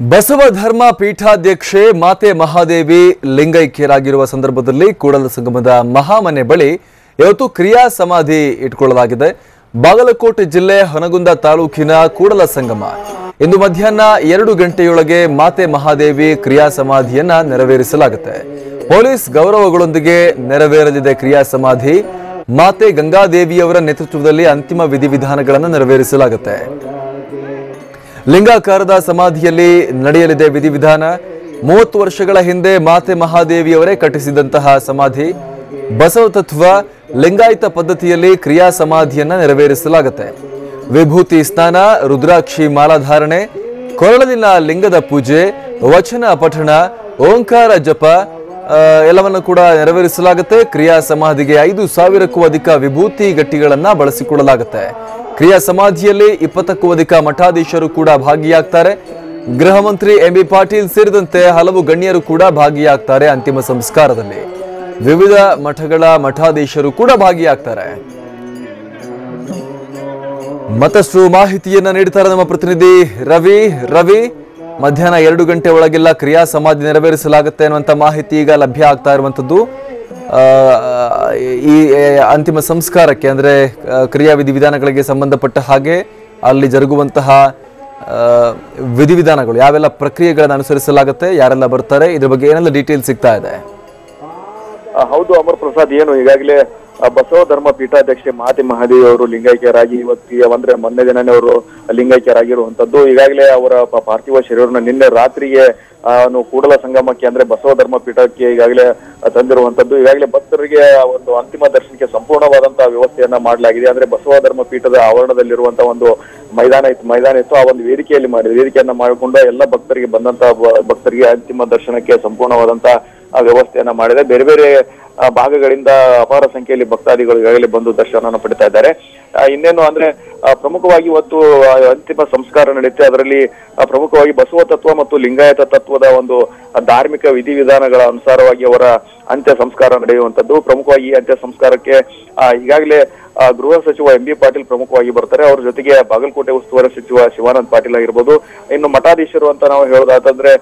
ಬಸವ ಧರ್ಮ ಪೀಠಾಧ್ಯಕ್ಷೆ ಮಾತೆ ಮಹಾದೇವಿ ಲಿಂಗೈಕ್ಯರಾಗಿರುವ ಸಂದರ್ಭದಲ್ಲಿ ಕೂಡಲ ಸಂಗಮದ ಮಹಾಮನೆ ಬಳಿ ಇವತ್ತು ಕ್ರಿಯಾ ಸಮಾಧಿ ಇಟ್ಕೊಳ್ಳಲಾಗಿದೆ. ಬಾಗಲಕೋಟೆ ಜಿಲ್ಲೆ ಹೊನಗುಂದ ತಾಲೂಕಿನ ಕೂಡಲ ಸಂಗಮ. ಇಂದು ಮಧ್ಯಾಹ್ನ ಎರಡು ಗಂಟೆಯೊಳಗೆ ಮಾತೆ ಮಹಾದೇವಿ ಕ್ರಿಯಾ ಸಮಾಧಿಯನ್ನ ನೆರವೇರಿಸಲಾಗುತ್ತೆ. ಪೊಲೀಸ್ ಗೌರವಗಳೊಂದಿಗೆ ನೆರವೇರಲಿದೆ ಕ್ರಿಯಾ ಸಮಾಧಿ. ಮಾತೆ ಗಂಗಾದೇವಿಯವರ ನೇತೃತ್ವದಲ್ಲಿ ಅಂತಿಮ ವಿಧಿವಿಧಾನಗಳನ್ನು ನೆರವೇರಿಸಲಾಗುತ್ತೆ. ಲಿಂಗಾಕಾರದ ಸಮಾಧಿಯಲ್ಲಿ ನಡೆಯಲಿದೆ ವಿಧಿವಿಧಾನ. ಮೂವತ್ತು ವರ್ಷಗಳ ಹಿಂದೆ ಮಾತೆ ಮಹಾದೇವಿಯವರೇ ಕಟ್ಟಿಸಿದಂತಹ ಸಮಾಧಿ. ಬಸವ ತತ್ವ ಲಿಂಗಾಯತ ಪದ್ಧತಿಯಲ್ಲಿ ಕ್ರಿಯಾ ಸಮಾಧಿಯನ್ನ ನೆರವೇರಿಸಲಾಗುತ್ತೆ. ವಿಭೂತಿ ಸ್ನಾನ, ರುದ್ರಾಕ್ಷಿ ಮಾಲಾಧಾರಣೆ, ಕೊರಳಲಿನ ಲಿಂಗದ ಪೂಜೆ, ವಚನ ಪಠಣ, ಓಂಕಾರ ಜಪ ಎಲ್ಲವನ್ನು ಕೂಡ ನೆರವೇರಿಸಲಾಗುತ್ತೆ. ಕ್ರಿಯಾ ಸಮಾಧಿಗೆ ಐದು ಸಾವಿರಕ್ಕೂ ಅಧಿಕ ವಿಭೂತಿ ಗಟ್ಟಿಗಳನ್ನ ಬಳಸಿಕೊಳ್ಳಲಾಗುತ್ತೆ ಕ್ರಿಯಾ ಸಮಾಧಿಯಲ್ಲಿ ಇಪ್ಪತ್ತಕ್ಕೂ ಅಧಿಕ ಮಠಾಧೀಶರು ಕೂಡ ಭಾಗಿಯಾಗ್ತಾರೆ. ಗೃಹ ಮಂತ್ರಿ ಎಂ ಬಿ ಪಾಟೀಲ್ ಸೇರಿದಂತೆ ಹಲವು ಗಣ್ಯರು ಕೂಡ ಭಾಗಿಯಾಗ್ತಾರೆ ಅಂತಿಮ ಸಂಸ್ಕಾರದಲ್ಲಿ. ವಿವಿಧ ಮಠಗಳ ಮಠಾಧೀಶರು ಕೂಡ ಭಾಗಿಯಾಗ್ತಾರೆ. ಮತ್ತಷ್ಟು ಮಾಹಿತಿಯನ್ನ ನೀಡ್ತಾರೆ ನಮ್ಮ ಪ್ರತಿನಿಧಿ ರವಿ. ರವಿ ಮಧ್ಯಾಹ್ನ ಎರಡು ಗಂಟೆ ಒಳಗೆಲ್ಲ ಕ್ರಿಯಾ ಸಮಾಧಿ ನೆರವೇರಿಸಲಾಗುತ್ತೆ ಅನ್ನುವಂತ ಮಾಹಿತಿ ಈಗ ಲಭ್ಯ ಆಗ್ತಾ ಇರುವಂಥದ್ದು ಆ, ಈ ಅಂತಿಮ ಸಂಸ್ಕಾರಕ್ಕೆ, ಅಂದ್ರೆ ಕ್ರಿಯಾವಿಧಿ ವಿಧಾನಗಳಿಗೆ ಸಂಬಂಧಪಟ್ಟ ಹಾಗೆ ಅಲ್ಲಿ ಜರುಗುವಂತಹ ವಿಧಿವಿಧಾನಗಳು, ಯಾವೆಲ್ಲ ಪ್ರಕ್ರಿಯೆಗಳನ್ನು ಅನುಸರಿಸಲಾಗುತ್ತೆ, ಯಾರೆಲ್ಲ ಬರ್ತಾರೆ, ಇದ್ರ ಬಗ್ಗೆ ಏನೆಲ್ಲ ಡೀಟೇಲ್ ಸಿಗ್ತಾ ಇದೆ? ಹೌದು ಅಮರ್ ಪ್ರಸಾದ್ ಏನು ಈಗಾಗಲೇ ಬಸವ ಧರ್ಮ ಪೀಠಾಧ್ಯಕ್ಷೆ ಮಾತಿ ಮಹಾದೇವಿ ಅವರು ಲಿಂಗೈಕ್ಯರಾಗಿ ಇವತ್ತಿಗೆ ಅಂದ್ರೆ ಮೊನ್ನೆ ದಿನನೇ ಅವರು ಲಿಂಗೈಕ್ಯರಾಗಿರುವಂತದ್ದು ಈಗಾಗಲೇ ಅವರ ಪಾರ್ಥಿವ ಶರೀರನ ನಿನ್ನೆ ರಾತ್ರಿಗೆ ಕೂಡಲ ಸಂಗಮಕ್ಕೆ ಅಂದ್ರೆ ಬಸವ ಧರ್ಮ ಪೀಠಕ್ಕೆ ಈಗಾಗಲೇ ತಂದಿರುವಂತದ್ದು ಈಗಾಗಲೇ ಭಕ್ತರಿಗೆ ಒಂದು ಅಂತಿಮ ದರ್ಶನಕ್ಕೆ ಸಂಪೂರ್ಣವಾದಂತಹ ವ್ಯವಸ್ಥೆಯನ್ನ ಮಾಡಲಾಗಿದೆ. ಅಂದ್ರೆ ಬಸವ ಧರ್ಮ ಪೀಠದ ಆವರಣದಲ್ಲಿರುವಂತಹ ಒಂದು ಮೈದಾನ ಇತ್ತು. ಮೈದಾನ ಇತ್ತು. ಆ ಒಂದು ವೇದಿಕೆಯಲ್ಲಿ ಮಾಡಿದೆ ವೇದಿಕೆಯನ್ನ ಮಾಡಿಕೊಂಡು ಎಲ್ಲ ಭಕ್ತರಿಗೆ ಬಂದಂತಹ ಭಕ್ತರಿಗೆ ಅಂತಿಮ ದರ್ಶನಕ್ಕೆ ಸಂಪೂರ್ಣವಾದಂತಹ ವ್ಯವಸ್ಥೆಯನ್ನ ಮಾಡಿದೆ. ಬೇರೆ ಬೇರೆ ಭಾಗಗಳಿಂದ ಅಪಾರ ಸಂಖ್ಯೆಯಲ್ಲಿ ಭಕ್ತಾದಿಗಳು ಈಗಾಗಲೇ ಬಂದು ದರ್ಶನವನ್ನು ಪಡಿತಾ ಇದ್ದಾರೆ. ಇನ್ನೇನು ಅಂದ್ರೆ ಪ್ರಮುಖವಾಗಿ ಇವತ್ತು ಅಂತಿಮ ಸಂಸ್ಕಾರ ನಡೆಯುತ್ತೆ. ಅದರಲ್ಲಿ ಪ್ರಮುಖವಾಗಿ ಬಸವ ತತ್ವ ಮತ್ತು ಲಿಂಗಾಯತ ತತ್ವದ ಒಂದು ಧಾರ್ಮಿಕ ವಿಧಿವಿಧಾನಗಳ ಅನುಸಾರವಾಗಿ ಅವರ ಅಂತ್ಯ ಸಂಸ್ಕಾರ ನಡೆಯುವಂತದ್ದು ಪ್ರಮುಖವಾಗಿ ಈ ಅಂತ್ಯ ಸಂಸ್ಕಾರಕ್ಕೆ ಈಗಾಗಲೇ ಗೃಹ ಸಚಿವ ಎಂ ಬಿ ಪಾಟೀಲ್ ಪ್ರಮುಖವಾಗಿ ಬರ್ತಾರೆ. ಅವ್ರ ಜೊತೆಗೆ ಬಾಗಲಕೋಟೆ ಉಸ್ತುವಾರಿ ಸಚಿವ ಶಿವಾನಂದ್ ಪಾಟೀಲ್ ಆಗಿರ್ಬೋದು. ಇನ್ನು ಮಠಾಧೀಶರು ಅಂತ ನಾವು ಹೇಳೋದಾತಂದ್ರೆ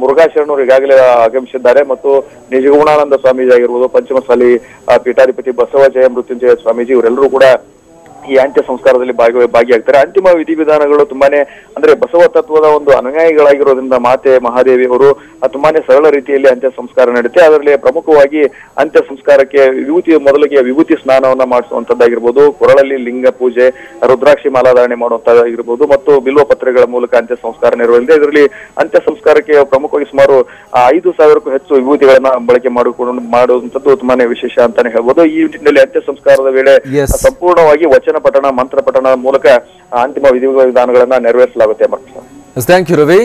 ಮುರುಘಾ ಶರಣರು ಈಗಾಗಲೇ ಆಗಮಿಸಿದ್ದಾರೆ ಮತ್ತು ನಿಜಗುಣಾನಂದ ಸ್ವಾಮೀಜಿ ಆಗಿರ್ಬೋದು, ಪಂಚಮಸಾಲಿ ಪೀಠಾಧಿಪತಿ ಬಸವ ಜಯ ಮೃತ್ಯುಂಜಯ ಸ್ವಾಮೀಜಿ, ಇವರೆಲ್ಲರೂ ಕೂಡ ಈ ಅಂತ್ಯ ಸಂಸ್ಕಾರದಲ್ಲಿ ಭಾಗಿ ಭಾಗಿಯಾಗ್ತಾರೆ. ಅಂತಿಮ ವಿಧಿವಿಧಾನಗಳು ತುಂಬಾನೇ ಅಂದ್ರೆ ಬಸವ ತತ್ವದ ಒಂದು ಅನುಯಾಯಿಗಳಾಗಿರೋದ್ರಿಂದ ಮಾತೆ ಮಹಾದೇವಿ ಅವರು ತುಂಬಾನೇ ಸರಳ ರೀತಿಯಲ್ಲಿ ಅಂತ್ಯ ಸಂಸ್ಕಾರ ನಡೆಯುತ್ತೆ. ಅದರಲ್ಲಿ ಪ್ರಮುಖವಾಗಿ ಅಂತ್ಯ ಸಂಸ್ಕಾರಕ್ಕೆ ವಿಭೂತಿ ಮೊದಲಿಗೆ ವಿಭೂತಿ ಸ್ನಾನವನ್ನ ಮಾಡಿಸುವಂತದ್ದಾಗಿರ್ಬೋದು ಕೊರಳಲ್ಲಿ ಲಿಂಗ ಪೂಜೆ ರುದ್ರಾಕ್ಷಿ ಮಾಲಾಧಾರಣೆ ಮಾಡುವಂತದ್ದಾಗಿರ್ಬೋದು ಮತ್ತು ಬಿಲ್ವ ಪತ್ರಗಳ ಮೂಲಕ ಅಂತ್ಯ ಸಂಸ್ಕಾರ ನೆರವೇರಿದೆ. ಇದರಲ್ಲಿ ಅಂತ್ಯ ಸಂಸ್ಕಾರಕ್ಕೆ ಪ್ರಮುಖವಾಗಿ ಸುಮಾರು ಐದು ಸಾವಿರಕ್ಕೂ ಹೆಚ್ಚು ವಿಭೂತಿಗಳನ್ನ ಬಳಕೆ ಮಾಡಿಕೊಂಡು ಮಾಡುವಂತದ್ದು ತುಂಬಾನೇ ವಿಶೇಷ ಅಂತಾನೆ ಹೇಳ್ಬೋದು. ಈ ನಿಟ್ಟಿನಲ್ಲಿ ಅಂತ್ಯ ಸಂಸ್ಕಾರದ ವೇಳೆ ಸಂಪೂರ್ಣವಾಗಿ ವಚನ ಪಠಣ ಮಂತ್ರ ಪಠಣ ಮೂಲಕ ಆ, ಅಂತಿಮ ವಿಧಿವಿಧಾನಗಳನ್ನ ನೆರವೇರಿಸಲಾಗುತ್ತೆ Amar Prasad. Thank you Ravi